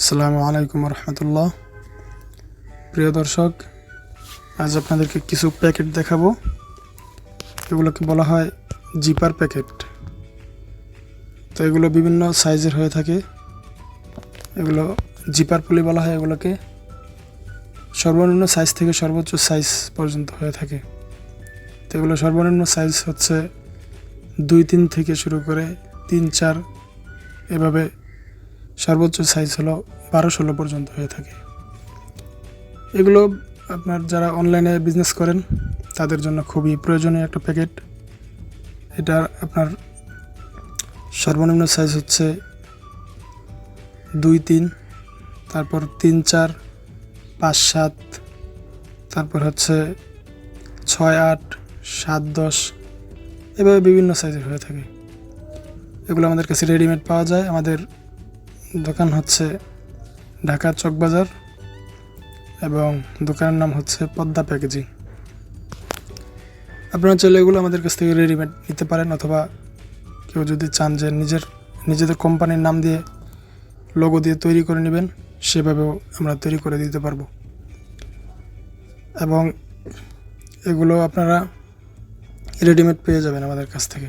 আসসালামু আলাইকুম রহমতুল্লাহ। প্রিয় দর্শক, আজ আপনাদেরকে কিছু প্যাকেট দেখাবো। এগুলোকে বলা হয় জিপার প্যাকেট। তো এগুলো বিভিন্ন সাইজের হয়ে থাকে। এগুলো জিপার পুলি বলা হয় এগুলোকে। সর্বনিম্ন সাইজ থেকে সর্বোচ্চ সাইজ পর্যন্ত হয়ে থাকে। তো এগুলো সর্বনিম্ন সাইজ হচ্ছে দুই তিন থেকে শুরু করে তিন চার, এভাবে সর্বোচ্চ সাইজ হলো বারো ষোলো পর্যন্ত হয়ে থাকে। এগুলো আপনার যারা অনলাইনে বিজনেস করেন, তাদের জন্য খুবই প্রয়োজনীয় একটা প্যাকেট এটা আপনার সর্বনিম্ন সাইজ হচ্ছে দুই, তিন, তারপর তিন, চার, পাঁচ, সাত, তারপর হচ্ছে ছয়, আট, সাত, দশ, এভাবে বিভিন্ন সাইজের হয়ে থাকে। এগুলো আমাদের কাছে রেডিমেড পাওয়া যায়। আমাদের দোকান হচ্ছে ঢাকা চকবাজার এবং দোকানের নাম হচ্ছে পদ্মা প্যাকেজিং। আপনারা চাইলে এগুলো আমাদের কাছ থেকে রেডিমেড নিতে পারেন অথবা কেউ যদি চান যে নিজের, নিজেদের কোম্পানির নাম দিয়ে লোগো দিয়ে তৈরি করে নেবেন, সেভাবেও আমরা তৈরি করে দিতে পারব। এবং এগুলো আপনারা রেডিমেড পেয়ে যাবেন আমাদের কাছ থেকে।